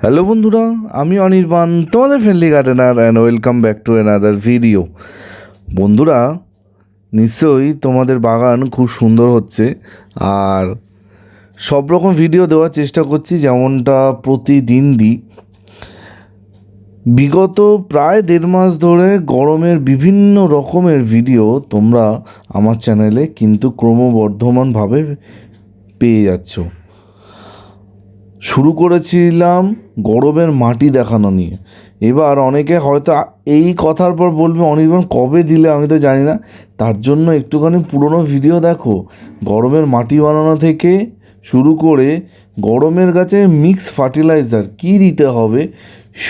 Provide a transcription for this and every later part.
Hello বন্ধুরা, আমি অনির্বাণ, তোমাদের friendly gardener and welcome back to another video বন্ধুরা, নিশ্চয়ই তোমাদের বাগান খুব সুন্দর হচ্ছে, আর সব রকম ভিডিও দেওয়ার চেষ্টা করছি যেমনটা প্রতিদিন দিই। বিগত প্রায় দেড় মাস ধরে গরমের বিভিন্ন রকমের ভিডিও তোমরা আমার চ্যানেলে কিন্তু ক্রমবর্ধমানভাবে পেয়ে যাচ্ছ। শুরু করেছিলাম গরমের মাটি দেখানো নিয়ে। এবার অনেকে হয়তো এই কথার পর বলবে, অনির্বাণ, কবে দিলে? আমি তো জানি না। তার জন্য একটুখানি পুরনো ভিডিও দেখো। গরমের মাটি বানানো থেকে শুরু করে গরমের গাছে মিক্স ফার্টিলাইজার কী দিতে হবে?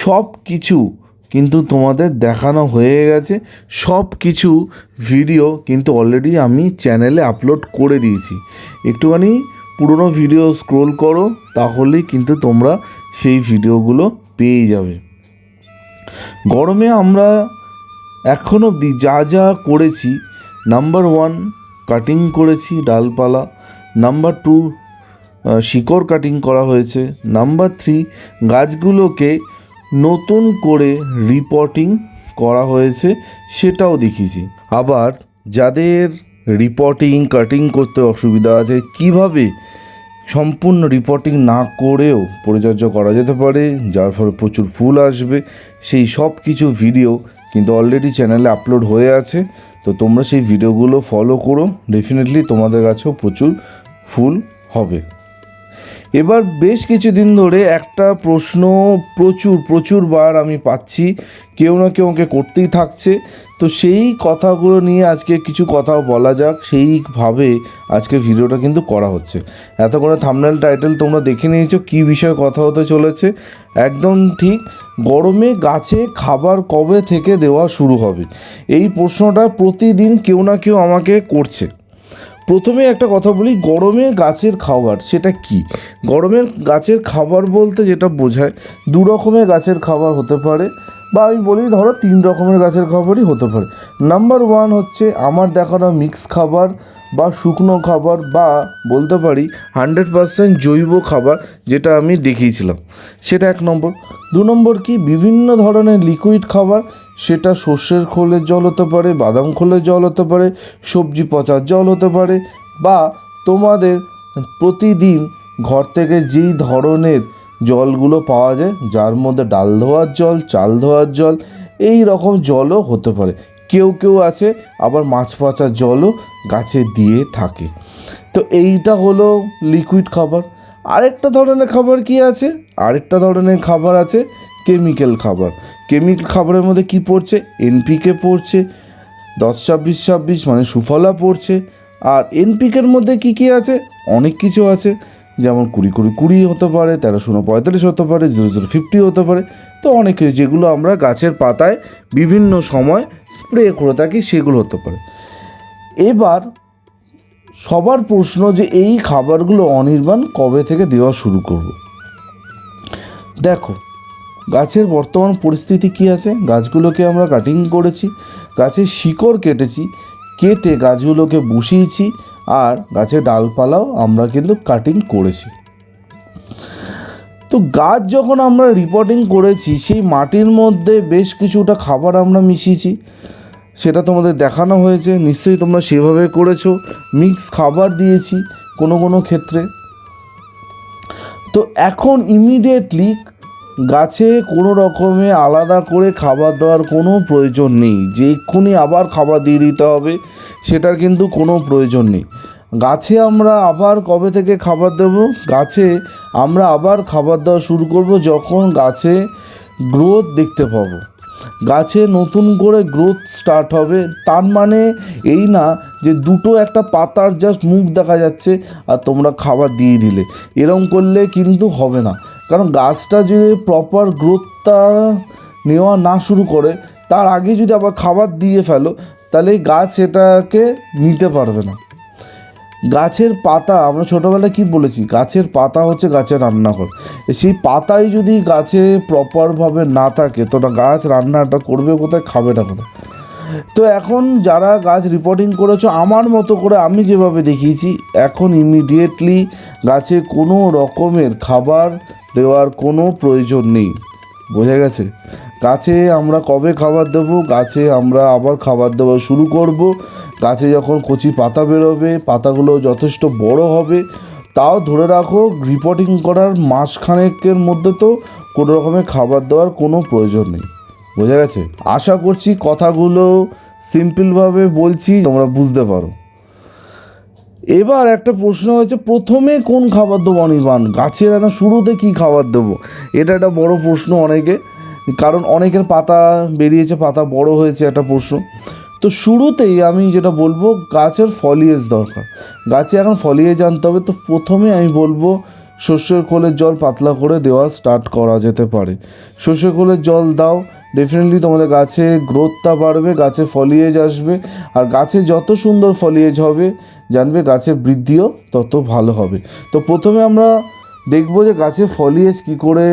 সব কিছু কিন্তু তোমাদের দেখানো হয়ে গেছে। সব কিছু ভিডিও কিন্তু অলরেডি আমি চ্যানেলে আপলোড করে দিয়েছি। একটুখানি পুরনো ভিডিও স্ক্রোল করো, তাহলেই কিন্তু তোমরা সেই ভিডিওগুলো পেয়ে যাবে। গরমে আমরা এখন অবধি যা যা করেছি নাম্বার ওয়ান কাটিং করেছি ডালপালা নাম্বার টু শিকড় কাটিং করা হয়েছে নাম্বার থ্রি গাছগুলোকে নতুন করে রিপোর্টিং করা হয়েছে, সেটাও দেখিয়েছি। আবার যাদের রিপোর্টিং কাটিং করতে অসুবিধা আছে। কীভাবে সম্পূর্ণ রিপোর্টিং না করেও পরিচর্যা করা যেতে পারে, যার ফলে প্রচুর ফুল আসবে, সেই সব কিছু ভিডিও কিন্তু অলরেডি চ্যানেলে আপলোড হয়ে আছে। তো তোমরা সেই ভিডিওগুলো ফলো করো। ডেফিনেটলি তোমাদের কাছেও প্রচুর ফুল হবে। এবার বেশ কিছুদিন ধরে একটা প্রশ্ন প্রচুর প্রচুর বার আমি পাচ্ছি। কেউ না কেউ আমাকে করতেই থাকছে। তো সেই কথাগুলো নিয়ে আজকে কিছু কথা বলা যাক। সেইভাবে আজকে ভিডিওটা কিন্তু করা হচ্ছে। এত করে থামনেল টাইটেল তোমরা দেখে নিয়েছো, কী বিষয়ে কথা হতে চলেছে? একদম ঠিক গরমে গাছে খাবার কবে থেকে দেওয়া শুরু হবে? এই প্রশ্নটা প্রতিদিন কেউ না কেউ আমাকে করছে। প্রথমে একটা কথা বলি, গরমে গাছের খাবার সেটা কি? গরমের গাছের খাবার বলতে যেটা বোঝায়, দু রকমের গাছের খাবার হতে পারে বা আমি বলি ধরো তিন রকমের গাছের খাবারই হতে পারে। নাম্বার ওয়ান হচ্ছে আমার দেখানো মিক্স খাবার বা শুকনো খাবার বা বলতে পারি হান্ড্রেড পারসেন্ট জৈব খাবার যেটা আমি দেখিয়েছিলাম। সেটা এক নম্বর। দু নম্বর কি? বিভিন্ন ধরনের লিকুইড খাবার সেটা সর্ষের খোলের জল হতে পারে, বাদাম খোলের জল হতে পারে, সবজি পচার জল হতে পারে, বা তোমাদের প্রতিদিন ঘর থেকে যেই ধরনের জলগুলো পাওয়া যায়, যার মধ্যে ডাল ধোয়ার জল, চাল ধোয়ার জল, এই রকম জলও হতে পারে। কেউ কেউ আছে, আবার মাছ পচার জলও গাছে দিয়ে থাকে। তো এইটা হলো লিকুইড খাবার। আরেকটা ধরনের খাবার কি আছে? আরেকটা ধরনের খাবার আছে কেমিক্যাল খাবার। কেমিক্যাল খাবারের মধ্যে কি পড়ছে? এনপিকে পড়ছে, দশ ছাব্বিশ ছাব্বিশ মানে সুফলা পড়ছে, আর এনপিকের মধ্যে কি কি আছে? অনেক কিছু আছে, যেমন কুড়ি কুড়ি কুড়ি হতে পারে, তেরো শূন্য পঁয়তাল্লিশ হতে পারে, জিরো জিরো ফিফটি হতে পারে। তো অনেক কিছু, যেগুলো আমরা গাছের পাতায় বিভিন্ন সময় স্প্রে করে থাকি, সেগুলো হতে পারে। এবার সবার প্রশ্ন যে এই খাবারগুলো অনির্বাণ কবে থেকে দেওয়া শুরু করব? দেখো গাছের বর্তমান পরিস্থিতি কী আছে? গাছগুলোকে আমরা কাটিং করেছি, গাছের শিকড় কেটেছি, কেটে গাছগুলোকে বসিয়েছি, আর গাছের ডালপালাও আমরা কিন্তু কাটিং করেছি। তো গাছ যখন আমরা রিপোর্টিং করেছি, সেই মাটির মধ্যে বেশ কিছুটা খাবার আমরা মিশিয়েছি। সেটা তোমাদের দেখানো হয়েছে, নিশ্চয়ই তোমরা সেভাবে করেছ। মিক্স খাবার দিয়েছি কোনো কোনো ক্ষেত্রে। তো এখন ইমিডিয়েটলি গাছে কোনো রকমে আলাদা করে খাবার দেওয়ার কোনো প্রয়োজন নেই। যে এক্ষুনি আবার খাবার দিয়ে দিতে হবে, সেটার কিন্তু কোনো প্রয়োজন নেই। গাছে আমরা আবার কবে থেকে খাবার দেব? গাছে আমরা আবার খাবার দেওয়া শুরু করব যখন গাছে গ্রোথ দেখতে পাবো। গাছে নতুন করে গ্রোথ স্টার্ট হবে। তার মানে এই না যে দুটো একটা পাতার জাস্ট মুখ দেখা যাচ্ছে, আর তোমরা খাবার দিয়ে দিলে। এরম করলে কিন্তু হবে না। কারণ গাছটা যদি প্রপার গ্রোথটা নেওয়া না শুরু করে, তার আগে যদি আবার খাবার দিয়ে ফেলো, তাহলে গাছ সেটাকে নিতে পারবে না। গাছের পাতা, আমরা ছোটোবেলায় কি বলেছি? গাছের পাতা হচ্ছে গাছের রান্নাঘর। সেই পাতাই যদি গাছে প্রপারভাবে না থাকে, তো না গাছ রান্নাটা করবে কোথায় খাবেটা কোথায়? তো এখন যারা গাছ রিপোর্টিং করেছ, আমার মতো করে আমি যেভাবে দেখিয়েছি, এখন ইমিডিয়েটলি গাছে কোনো রকমের খাবার দেওয়ার কোনো প্রয়োজন নেই। বোঝা গেছে? গাছে আমরা কবে খাবার দেবো? গাছে আমরা আবার খাবার দেওয়া শুরু করব। গাছে যখন কচি পাতা বেরোবে, পাতাগুলো যথেষ্ট বড় হবে, তাও ধরে রাখো রিপোর্টিং করার মাসখানেকের মধ্যে তো কোনো রকমের খাবার দেওয়ার কোনো প্রয়োজন নেই। বোঝা গেছে? আশা করছি কথাগুলো সিম্পলভাবে বলছি, তোমরা বুঝতে পারো। এবার একটা প্রশ্ন হয়েছে, প্রথমে কোন খাবার দেবো অনির্বাণ? গাছের একদম শুরুতে কী খাবার দেবো? এটা একটা বড় প্রশ্ন অনেকে, কারণ অনেকের পাতা বেরিয়েছে, পাতা বড় হয়েছে একটা প্রশ্ন। তো শুরুতেই আমি যেটা বলব, গাছের ফলিয়েজ দরকার। গাছে এখন ফলিয়েজ আনতে হবে, তো প্রথমে আমি বলব, সর্ষের খোলের জল পাতলা করে দেওয়া স্টার্ট করা যেতে পারে। সর্ষের খোলের জল দাও ডেফিনেটলি তোমাদের গাছে গ্রোথটা বাড়বে, গাছে ফলিয়েজ আসবে, আর গাছে যত সুন্দর ফলিয়েজ হবে, জানবে গাছের বৃদ্ধিও তত ভালো হবে। তো প্রথমে আমরা দেখব যে গাছে ফলিয়েজ কী করে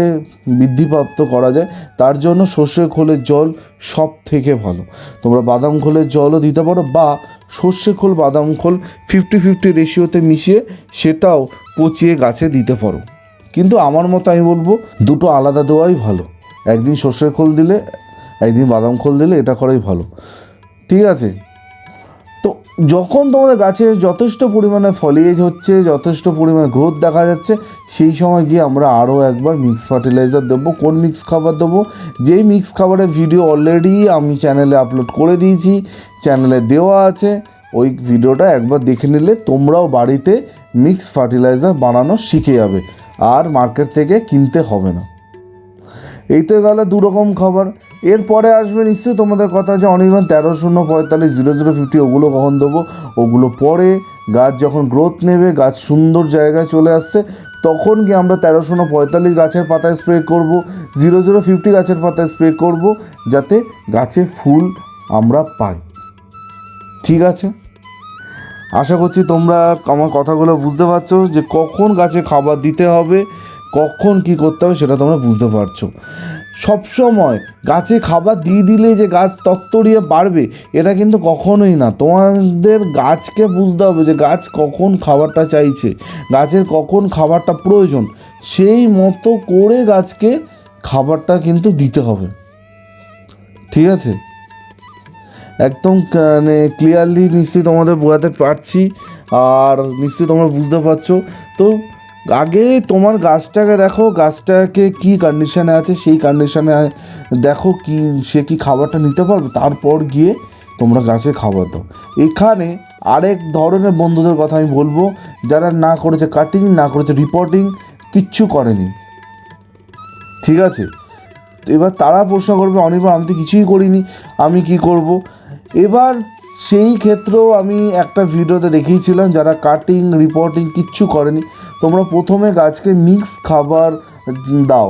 বৃদ্ধিপ্রাপ্ত করা যায়, তার জন্য সর্ষে খোলের জল সব থেকে ভালো। তোমরা বাদাম খোলের জলও দিতে পারো, বা সর্ষে খোল, বাদাম খোল ফিফটি ফিফটি রেশিওতে মিশিয়ে সেটাও পচিয়ে গাছে দিতে পারো। কিন্তু আমার মতো আমি বলব, দুটো আলাদা দেওয়াই ভালো। একদিন সর্ষের খোল দিলে, একদিন বাদাম খোল দিলে, এটা করাই ভালো। ঠিক আছে? তো যখন তোমাদের গাছে যথেষ্ট পরিমাণে ফলিয়েজ হচ্ছে, যথেষ্ট পরিমাণে গ্রোথ দেখা যাচ্ছে, সেই সময় গিয়ে আমরা আরও একবার মিক্স ফার্টিলাইজার দেবো। কোন মিক্স খাবার দেবো? যেই মিক্স খাবারের ভিডিও অলরেডি আমি চ্যানেলে আপলোড করে দিয়েছি চ্যানেলে দেওয়া আছে, ওই ভিডিওটা একবার দেখে নিলে তোমরাও বাড়িতে মিক্স ফার্টিলাইজার বানানো শিখে যাবে। আর মার্কেট থেকে কিনতে হবে না। এই তো গেল দু রকম খাবার। এরপরে আসবে নিশ্চয়ই তোমাদের কথা যে অনির্বাণ তেরো শূন্য পঁয়তাল্লিশ জিরো জিরো ফিফটি, ওগুলো কখন দেবো? ওগুলো পরে গাছ যখন গ্রোথ নেবে, গাছ সুন্দর জায়গায় চলে আসছে, তখন গিয়ে আমরা তেরো শূন্য পঁয়তাল্লিশ গাছের পাতায় স্প্রে করব, জিরো জিরো ফিফটি গাছের পাতায় স্প্রে করব, যাতে গাছে ফুল আমরা পাই। ঠিক আছে? আশা করছি তোমরা আমার কথাগুলো বুঝতে পারছ যে কখন গাছে খাবার দিতে হবে কখন কি করতে হবে সেটা তোমরা বুঝতে পারছ। সবসময় গাছে খাবার দিয়ে দিলে যে গাছ তত্তরিয়ে বাড়বে, এটা কিন্তু কখনোই না। তোমাদের গাছকে বুঝতে হবে যে গাছ কখন খাবারটা চাইছে, গাছের কখন খাবারটা প্রয়োজন। সেই মতো করে গাছকে খাবারটা কিন্তু দিতে হবে। ঠিক আছে? একদম মানে ক্লিয়ারলি নিশ্চয়ই তোমাদের বোঝাতে পারছি, আর নিশ্চয়ই তোমরা বুঝতে পারছ। তো আগে তোমার গাছটাকে দেখো, গাছটাকে কি কন্ডিশনে আছে, সেই কন্ডিশনে দেখো কি, সে কি খাবারটা নিতে পারবে, তারপর গিয়ে তোমরা গাছে খাবার দাও। এখানে আরেক ধরনের বন্ধুদের কথা আমি বলব, যারা না করেছে কাটিং না করেছে রিপোর্টিং কিচ্ছু করেনি। ঠিক আছে? এবার তারা প্রশ্ন করবে অনির্বাণ আমি তো কিছুই করিনি, আমি কি করব? এবার সেই ক্ষেত্রেও আমি একটা ভিডিওতে দেখিয়েছিলাম, যারা কাটিং রিপোর্টিং কিচ্ছু করেনি তোমরা প্রথমে গাছকে মিক্স খাবার দাও,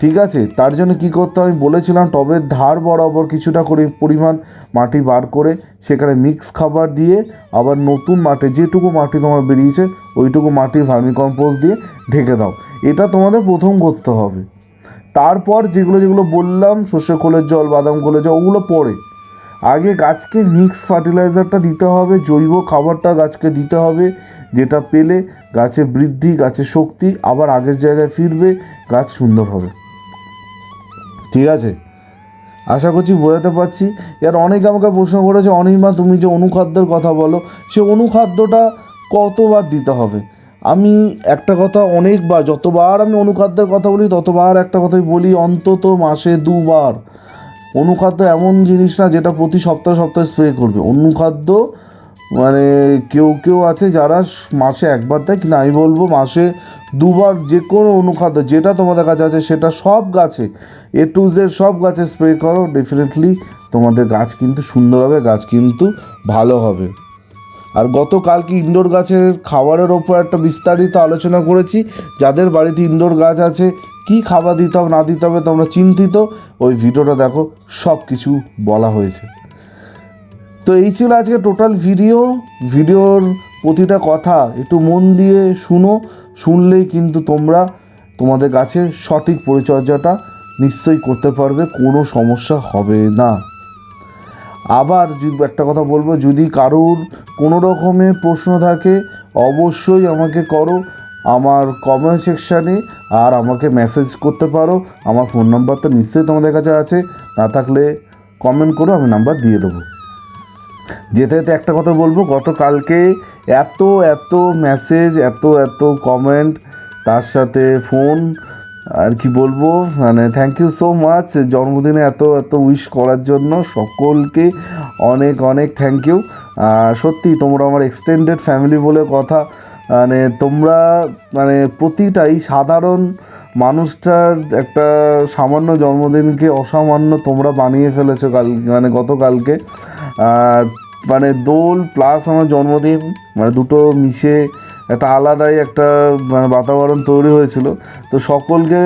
ঠিক আছে? তার জন্য কী করতে আমি বলেছিলাম টবের ধার বরাবর কিছুটা করে পরিমাণ মাটি বার করে সেখানে মিক্স খাবার দিয়ে আবার নতুন মাটি, যেটুকু মাটি তোমার বেরিয়েছে, ওইটুকু মাটি ভার্মিকম্পোস্ট দিয়ে ঢেকে দাও। এটা তোমাদের প্রথম করতে হবে। তারপর যেগুলো যেগুলো বললাম, সর্ষে খোলের জল, বাদাম খোলের জল, ওগুলো পরে। আগে গাছকে মিক্স ফার্টিলাইজারটা দিতে হবে, জৈব খাবারটা গাছকে দিতে হবে। যেটা পেলে গাছে বৃদ্ধি গাছের শক্তি, আবার আগের জায়গায় ফিরবে, গাছ সুন্দর হবে। ঠিক আছে? আশা করছি বোঝাতে পারছি। এর অনেকে আমাকে প্রশ্ন করেছে অনিমা তুমি যে অনুখাদ্যের কথা বলো, সে অনুখাদ্যটা কতবার দিতে হবে? আমি একটা কথা অনেকবার, যতবার আমি অনুখাদ্যের কথা বলি, ততবার একটা কথাই বলি, অন্তত মাসে দুবার। অনুখাদ্য এমন জিনিস না, যেটা প্রতি সপ্তাহে সপ্তাহে স্প্রে করবে। অনুখাদ্য মানে কেউ কেউ আছে যারা মাসে একবার দেয়, কিন্তু আমি বলব মাসে দুবার যে কোনো অনুখাদ্য যেটা তোমাদের কাছে আছে সেটা সব গাছে এ টু জেড সব গাছে স্প্রে করো ডেফিনেটলি তোমাদের গাছ কিন্তু সুন্দর হবে, গাছ কিন্তু ভালো হবে। আর গতকাল কি ইনডোর গাছের খাবারের ওপর একটা বিস্তারিত আলোচনা করেছি, যাদের বাড়িতে ইনডোর গাছ আছে, কি খাবার দিতে হবে, না দিতে হবে তোমরা চিন্তিত, ওই ভিডিওটা দেখো সব কিছু বলা হয়েছে। তো এই ছিল আজকে টোটাল ভিডিও। ভিডিওর প্রতিটা কথা একটু মন দিয়ে শুনো, শুনলেই কিন্তু তোমরা তোমাদের গাছের সঠিক পরিচর্যাটা নিশ্চয়ই করতে পারবে, কোনো সমস্যা হবে না। আবার একটা কথা বলব, যদি কারোর কোনো রকমের প্রশ্ন থাকে, অবশ্যই আমাকে করো আমার কমেন্ট সেকশানে আর আমাকে মেসেজ করতে পারো। আমার ফোন নাম্বার তো নিশ্চয়ই তোমাদের কাছে আছে, না থাকলে কমেন্ট করো, আমি নাম্বার দিয়ে দেবো। যেতে যেতে একটা কথা বলব, গতকালকে এত এত মেসেজ এত এত কমেন্ট তার সাথে ফোন আর কি বলব মানে থ্যাংক ইউ সো মাচ জন্মদিনে এত এত উইশ করার জন্য সকলকে অনেক অনেক থ্যাংক ইউ সত্যি তোমরা আমার এক্সটেন্ডেড ফ্যামিলি বলে কথা মানে তোমরা মানে প্রতিটাই সাধারণ মানুষটার একটা সামান্য জন্মদিনকে অসামান্য তোমরা বানিয়ে ফেলেছো কাল মানে গতকালকে। আর মানে দোল প্লাস আমার জন্মদিন মানে দুটো মিশে একটা আলাদাই একটা মানে বাতাবরণ তৈরি হয়েছিল। তো সকলকে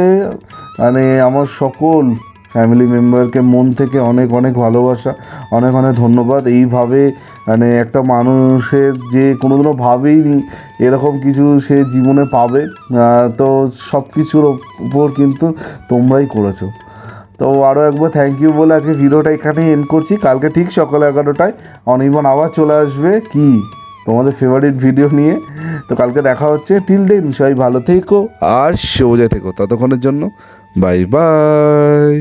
মানে আমার সকল ফ্যামিলি মেম্বারকে মন থেকে অনেক অনেক ভালোবাসা, অনেক অনেক ধন্যবাদ। এইভাবে মানে একটা মানুষের যে কোনোদিনও ভাবেইনি এরকম কিছু সে জীবনে পাবে তো সব কিছুর উপর কিন্তু তোমরাই করেছ। তো আরও একবার থ্যাংক ইউ বলে আজকে ভিডিওটা এখানেই এন্ড করছি। কালকে ঠিক সকাল এগারোটায় অনির্বাণ আবার চলে আসবে। কি? তোমাদের ফেভারিট ভিডিও নিয়ে। তো কালকে দেখা হচ্ছে। টিল দেন সবাই ভালো থেকো আর সোজা থেকো। ততক্ষণের জন্য বাই বাই